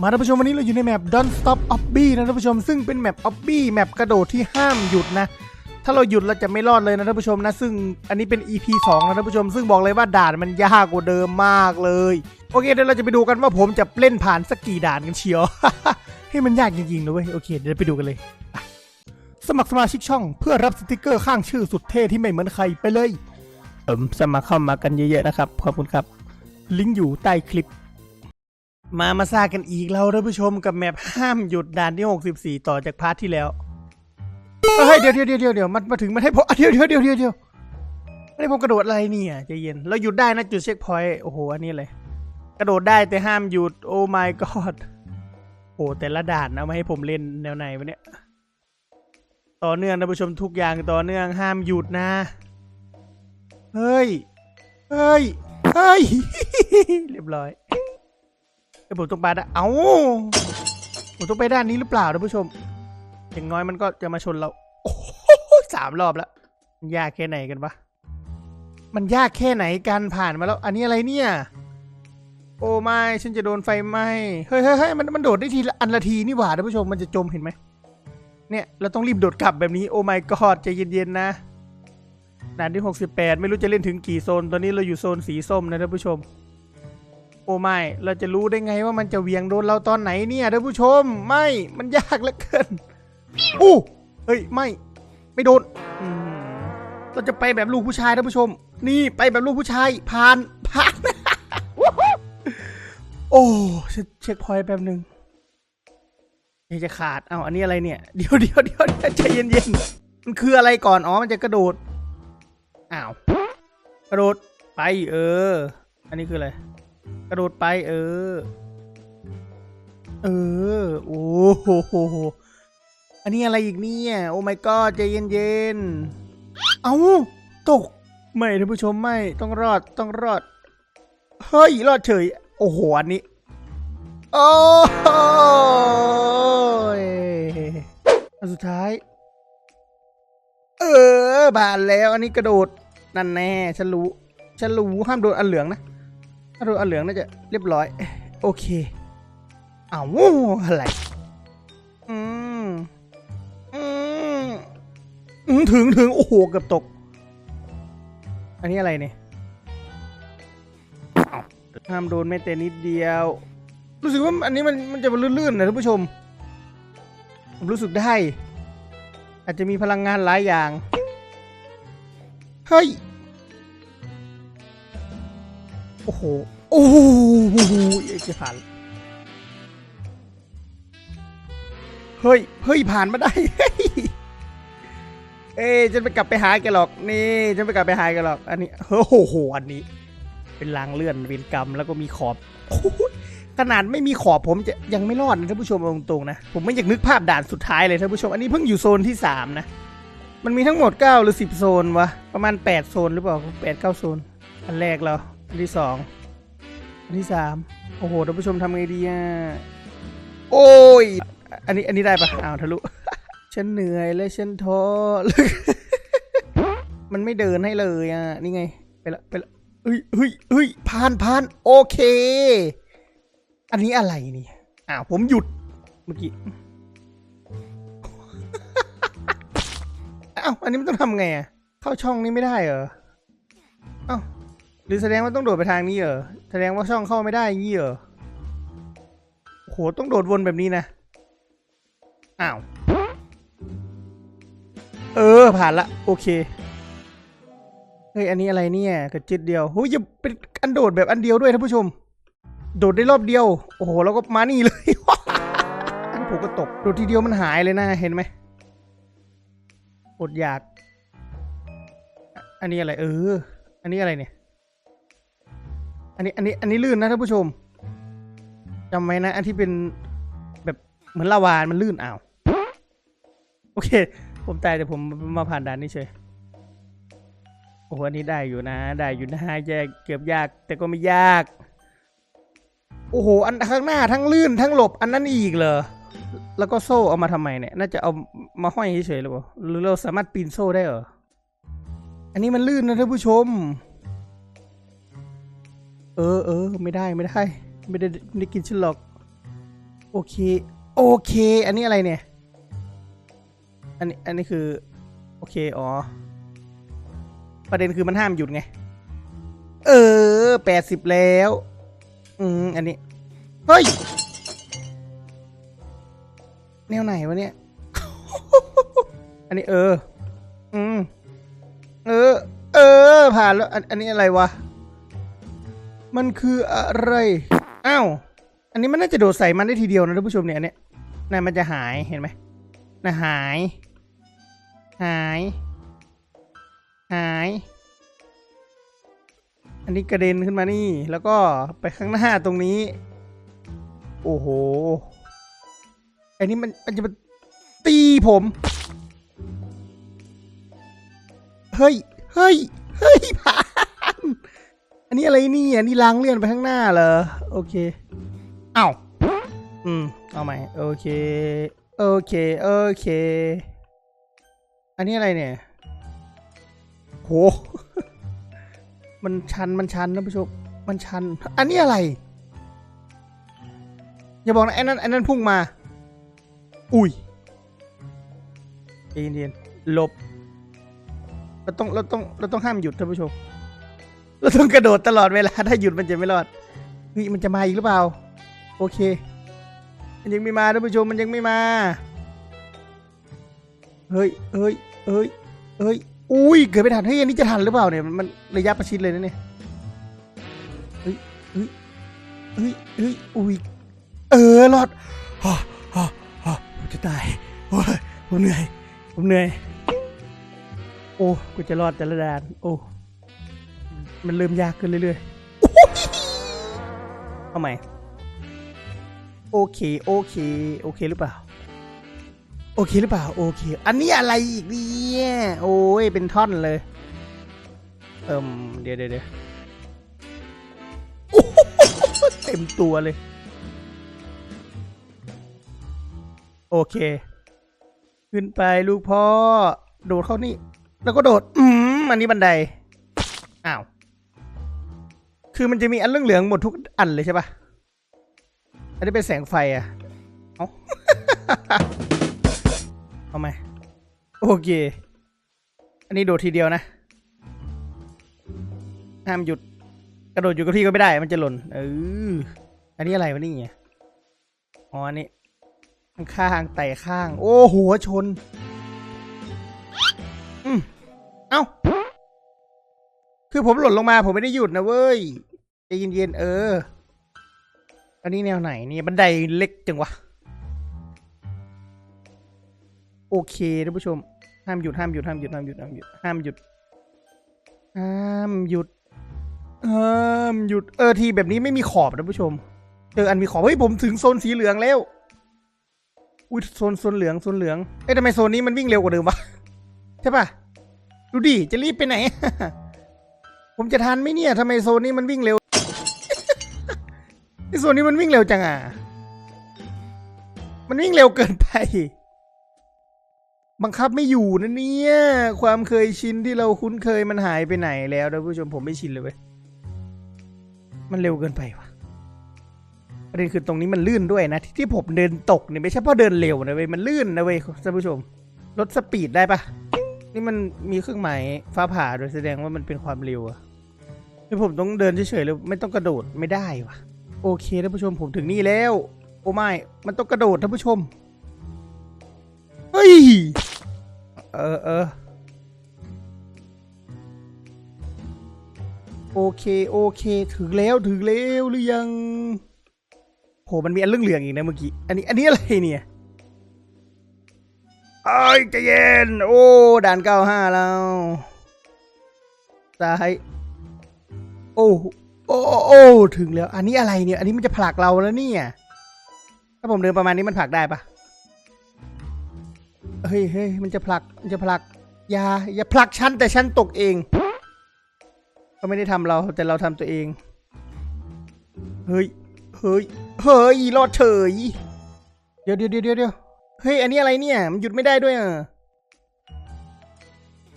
มาท่านผู้ชมวันนี้เราอยู่ในแมป Don't Stop Obby นะท่านผู้ชมซึ่งเป็นแมป Obby แมปกระโดดที่ห้ามหยุดนะ ถ้าเราหยุดเราจะไม่รอดเลยนะท่านผู้ชมนะ ซึ่งอันนี้เป็น EP 2นะท่านผู้ชม ซึ่งบอกเลยว่าด่านมันยากกว่าเดิมมากเลย โอเคเดี๋ยวเราจะไปดูกันว่าผมจะเล่นผ่านสักกี่ด่านกันเชียวให้มันยากจริงๆนะเว้ยโอเคเดี๋ยวไปดูกันเลยอะสมัครสมาชิกช่องเพื่อรับสติกเกอร์ข้างชื่อสุดเท่ที่ไม่เหมือนใครไปเลยเอิมสมัครเข้ามากันเยอะๆนะครับขอบคุณครับ ลิงก์อยู่ใต้คลิป มามาซากันอีกแล้วท่านผู้ชมกับแมปห้ามหยุดด่านที่ 64 ต่อจากพาร์ทที่แล้วเฮ้ยเดี๋ยวเดี๋ยวเดี๋ยวเดี๋ยวเดียวมันมาถึงมันให้ผมอะเดี๋ยวเดี๋ยวเดี๋ยวเดี๋ยวเดี๋ยวไม่ได้ผมกระโดดอะไรเนี่ยใจเย็นเราหยุดได้นะจุดเช็คพอยต์โอ้โหอันนี้เลยกระโดดได้แต่ห้ามหยุดโอ้ my god โอ้แต่ละด่านเอามาให้ผมเล่นแนวไหนวะเนี่ยต่อเนื่องท่านผู้ชมทุกอย่างต่อเนื่องห้ามหยุดนะเฮ้ยเฮ้ยเฮ้ยเรียบร้อย ไอ้ผมต้องไปด้เอ้าผมต้องไปด้านนี้หรือเปล่าท่านผู้ชม อย่างน้อยมันก็จะมาชนเราโอ้สามรอบแล้วมันยากแค่ไหนกันวะมันยากแค่ไหนกันผ่านมาแล้ว อันนี้อะไรเนี่ย โอ้ไม่ฉันจะโดนไฟไหม้เฮ้ยเฮ้ยเฮ้ยมันมันโดดได้ทีละอันละทีนี่หว่าท่านผู้ชมมันจะจมเห็นไหมเนี่ยเราต้องรีบโดดกลับแบบนี้โอ้ my god ใจเย็นๆนะด่านที่ 68 ไม่รู้จะเล่นถึงกี่โซน ตอนนี้เราอยู่โซนสีส้มนะท่านผู้ชม โอ้ไม่เราจะรู้ได้ไงว่ามันจะเวียงโดนเราตอนไหนเนี่ยท่านผู้ชม ไม่มันยากเหลือเกินอู้เฮ้ยไม่ ไม่โดนเราจะไปแบบลูกผู้ชายท่านผู้ชม นี่ไปแบบลูกผู้ชายผ่านผ่านโอ้เช็คเช็คพอยต์แป๊บหนึ่งจะขาดเอาอันนี้อะไรเนี่ยเดียวเดี๋ยวเดี๋ยวเดี๋ยวใจเย็นๆมันคืออะไรก่อนอ๋อมันจะกระโดดอ้าวกระโดดไปเออ อันนี้คืออะไร กระโดดไป เออ เออ โอ้โห อันนี้อะไรอีกเนี่ย โอ้ my god ใจเย็นๆเอา ตก ไม่ท่านผู้ชมไม่ ต้องรอด ต้องรอด เฮ้ย รอดเฉย โอ้โห อันนี้ โอ้ยอันสุดท้าย เออผ่านแล้ว อันนี้กระโดด นั่นแน่ ฉันรู้ ฉันรู้ ห้ามโดนอันเหลืองนะ โดนอันเหลืองน่าจะเรียบร้อย โอเคอ้าวอะไร อืม อืมถึงถึงโอ้โหเกือบตก อันนี้อะไรเนี่ยห้ามโดนแม้แต่นิดเดียว รู้สึกว่าอันนี้มันมันจะลื่นๆนะท่านผู้ชม ผมรู้สึกได้ อาจจะมีพลังงานหลายอย่าง เฮ้ย โอ้โห โอ้โหเอ้ยจะผ่าน เฮ้ย เฮ้ย ผ่านมาได้ เอ้ฉันไปกลับไปหาแกหรอก นี่ฉันไปกลับไปหาแกหรอก อันนี้โอ้โห อันนี้ เป็นรางเลื่อนเป็นกรรมแล้วก็มีขอบ ขนาดไม่มีขอบผมจะยังไม่รอดนะท่านผู้ชมตรงๆนะ ผมไม่อยากนึกภาพด่านสุดท้ายเลยท่านผู้ชม อันนี้เพิ่งอยู่โซนที่สามนะ มันมีทั้งหมด9หรือ10โซนวะ ประมาณ8โซนหรือเปล่า8 9โซน อันแรกเรา อันที่2อั นที่3โอ้โหท่านผู้ชมทำไงดีอะ โอ้ย อันนี้อันนี้ได้ปะอ้าวทะลุ ฉันเหนื่อยและฉันท้อ มันไม่เดินให้เลยอะ นี่ไง ไปละไปละเฮ้ยเฮ้ยเฮ้ยผ่านผ่านโอเค อันนี้อะไรนี่อ้าวผมหยุดเมื่อกี้เอ้าอันนี้มันต้องทำไงอะเข้าช่องนี้ไม่ได้เหรอเอ้า หรือแสดงว่าต้องโดดไปทางนี้เหรอ แสดงว่าช่องเข้าไม่ได้อย่างนี้เหรอโอ้โหต้องโดดวนแบบนี้นะ อ้าว เออ ผ่านละ โอเค เฮ้ย อันนี้อะไรเนี่ยกระจิตเดียวเฮ้ยอย่าเป็นอันโดดแบบอันเดียวด้วยท่านผู้ชม โดดได้รอบเดียว โอ้โห แล้วก็มานี่เลย อันผมก็ตก โดดทีเดียวมันหายเลยนะ เห็นไหมอดอยาก อันนี้อะไร เออ อันนี้อะไรเนี่ย อันนี้อันนี้อันนี้ลื่นนะท่านผู้ชมจำไว้นะ อันที่เป็นแบบเหมือนลาวามันลื่นอ้าวโอเค ผมตายแต่ผมมาผ่านด่านนี้เฉยโอ้โหอันนี้ได้อยู่นะ ได้อยู่นะแยกเกือบยาก แต่ก็ไม่ยาก โอ้โหอันข้างหน้าทั้งลื่นทั้งหลบอันนั้นอีกเหรอแล้วก็โซ่เอามาทำไมเนี่ย น่าจะเอามาห้อยเฉยๆหรือเปล่าหรือเราสามารถปีนโซ่ได้เหรออันนี้มันลื่นนะท่านผู้ชม เออเออไม่ได้ไม่ได้ ไม่ได้ไม่ได้กินฉันหรอก โอเค โอเค อันนี้อะไรเนี่ย อันนี้อันนี้คือ โอเค อ๋อ ประเด็นคือมันห้ามหยุดไง เออแปดสิบแล้ว อืม อันนี้ เฮ้ย แนวไหนวะเนี่ย อันนี้เออ อืม เออ เออ ผ่านแล้ว อันอันนี้อะไรวะ มันคืออะไร อ้าว อันนี้มันน่าจะโดดใส่มันได้ทีเดียวนะท่านผู้ชมเนี่ยอันเนี้ยน่ามันจะหายเห็นไหมน่าหาย หาย หาย อันนี้กระเด็นขึ้นมานี่ แล้วก็ไปข้างหน้าตรงนี้ โอ้โห อันนี้มันมันจะมาตีผม เฮ้ย เฮ้ย เฮ้ยผ่า นอันนี้อะไรนี่อันนี้ล้างเลื่อนไปข้างหน้าเหรอ โอเคเอ้าอืม เอาใหม่ โอเค โอเค โอเค อันนี้อะไรเนี่ย โห มันชัน มันชันนะผู้ชม มันชัน อันนี้อะไร อย่าบอกนะไอ้นั่นไอ้นั่นพุ่งมา อุ้ยใจเย็นๆหลบ เราต้อง เราต้อง เราต้องห้ามหยุดท่านผู้ชม เราต้องกระโดดตลอดเวลา ถ้าหยุดมันจะไม่รอดเฮ้ยมันจะมาอีกหรือเปล่า โอเค มันยังไม่มาท่านผู้ชมมันยังไม่มา เฮ้ยเฮ้ยเฮ้ยเฮ้ย อุ้ย เกิดไม่ทัน เฮ้ย อันนี้จะทันหรือเปล่าเนี่ย มันระยะประชิดเลยนะเนี่ย เฮ้ยเฮ้ยเฮ้ยเฮ้ยอุ้ย เออ รอดฮ่าฮ่าฮ่าผมจะตาย โอ้ย ผมเหนื่อย ผมเหนื่อย โอ้ กูจะรอดแต่ละด่าน โอ้ มันเริ่มยากขึ้นเรื่อยๆเอาใหม่โอเค โอเค โอเคหรือเปล่า โอเคหรือเปล่า โอเค อันนี้อะไรอีกเนี่ยโอ้ย เป็นท่อนเลย เอิมเดี๋ยวเดี๋ยวเดี๋ยวโอ้โหเต็มตัวเลย โอเค ขึ้นไปลูกพ่อ โดดเข้านี่ แล้วก็โดด อืมอันนี้บันได อ้าว คือมันจะมีอันเรืองเหลืองหมดทุกอันเลยใช่ปะอันนี้เป็นแสงไฟอะ เอาเอาไหมโอเค อันนี้โดดทีเดียวนะ ห้ามหยุด กระโดดอยู่กับที่ก็ไม่ได้ มันจะหล่น เออ อันนี้อะไรวะนี่เนี่ยอ๋อ อันนี้ข้างไต่ข้าง โอ้ หัวชน อืมเอ้า คือผมหล่นลงมาผมไม่ได้หยุดนะเว้ยใจเย็นๆเออ อันนี้แนวไหนเนี่ยบันไดเล็กจังวะ โอเคท่านผู้ชม ห้ามหยุดห้ามหยุดห้ามหยุดห้ามหยุดห้ามหยุดห้ามหยุดห้ามหยุดห้ามหยุดเออทีแบบนี้ไม่มีขอบท่านผู้ชมเจออันมีขอบเฮ้ยผมถึงโซนสีเหลืองแล้วอุ้ยโซนโซนเหลืองโซนเหลืองเอ้ยทำไมโซนนี้มันวิ่งเร็วกว่าเดิมวะใช่ปะดูดิจะรีบไปไหน ผมจะทันไหมเนี่ยทำไมโซนนี้มันวิ่งเร็วไอโซนนี้มันวิ่งเร็วจังอะ มันวิ่งเร็วเกินไป บังคับไม่อยู่นะเนี่ย ความเคยชินที่เราคุ้นเคยมันหายไปไหนแล้วท่านผู้ชมผมไม่ชินเลยเว้ย มันเร็วเกินไปว่ะประเด็นคือตรงนี้มันลื่นด้วยนะ ที่ที่ผมเดินตกเนี่ยไม่ใช่เพราะเดินเร็วนะเว้ย มันลื่นนะเว้ยท่านผู้ชม ลดสปีดได้ปะ นี่มันมีเครื่องหมายฟ้าผ่าโดยแสดงว่ามันเป็นความเร็วอะคือผมต้องเดินเฉยๆเลยไม่ต้องกระโดดไม่ได้วะโอเคท่านผู้ชมผมถึงนี่แล้ว โอ้ไม่ มันต้องกระโดดท่านผู้ชม เฮ้ย เออเออโอเคโอเคถึงแล้วถึงแล้วหรือยังโหมันมีอันเรื่องเหลืองอีกนะเมื่อกี้ อันนี้อันนี้อะไรเนี่ย ไอ้ยใจเย็น โอ้ ด่านเก้าห้าแล้ว ซ้าย โอ้โอ้โอ้ถึงแล้ว อันนี้อะไรเนี่ย อันนี้มันจะผลักเราแล้วเนี่ย ถ้าผมเดินประมาณนี้มันผลักได้ปะเฮ้ยเฮ้ยมันจะผลัก มันจะผลัก อย่า อย่าผลักฉันแต่ฉันตกเองเขาไม่ได้ทำเราแต่เราทำตัวเอง เฮ้ย เฮ้ย เฮ้ย รอดเฉย เดี๋ยวเดี๋ยวเดี๋ยวเดี๋ยว เฮ้ย อันนี้อะไรเนี่ย มันหยุดไม่ได้ด้วยอะ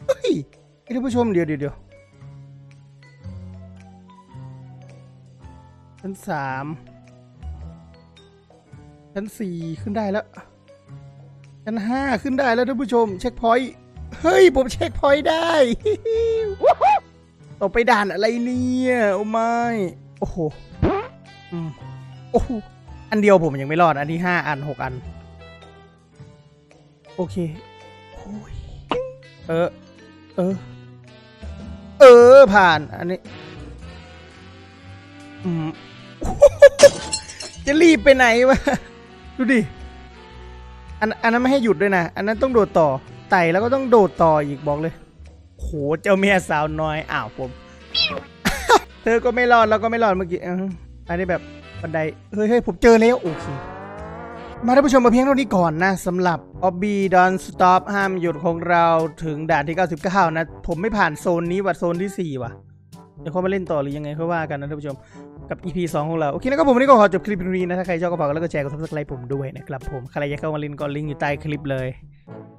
เฮ้ยท่านผู้ชมเดี๋ยวเดี๋ยวเดี๋ยวชั้นสามชั้นสี่ขึ้นได้แล้ว ชั้นห้าขึ้นได้แล้วท่านผู้ชม เช็คพอยต์ เฮ้ย ผมเช็คพอยต์ได้ ต่อไปด่านอะไรเนี่ย โอ้ไม่โอ้โห อืม โอ้โห อันเดียวผมยังไม่รอด อันที่ห้าอันหกอัน โอเคโอ้ยเออ เออ เออ ผ่าน อันนี้ อืม จะรีบไปไหนวะ ดูดิ อัน อันนั้นไม่ให้หยุดด้วยนะ อันนั้นต้องโดดต่อ ไต่แล้วก็ต้องโดดต่ออีกบอกเลย โห เจ้าเมียสาวน้อย อ้าวผม เธอก็ไม่รอดแล้วก็ไม่รอดเมื่อกี้อันนี้แบบบันได เฮ้ยเฮ้ยผมเจอแล้ว โอเค มาท่านผู้ชมมาเพียงเท่านี้ก่อนนะสำหรับ Obby Don't Stop ห้ามหยุดของเราถึงด่านที่ 99 นะ ผมไม่ผ่านโซนนี้ว่ะโซนที่ 4 ว่ะ เดี๋ยวเขามาเล่นต่อหรือยังไงค่อยว่ากันนะท่านผู้ชมกับ EP 2 ของเรา โอเคนะครับผมวันนี้ก็ขอจบคลิปนี้นะ ถ้าใครชอบก็ฝากกดไลค์กดแชร์กด subscribe ผมด้วยนะครับผม ใครอยากเข้ามาเล่นก็ลิงก์อยู่ใต้คลิปเลย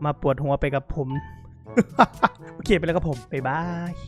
มาปวดหัวไปกับผม โอเคไปแล้วครับผมบ๊ายบาย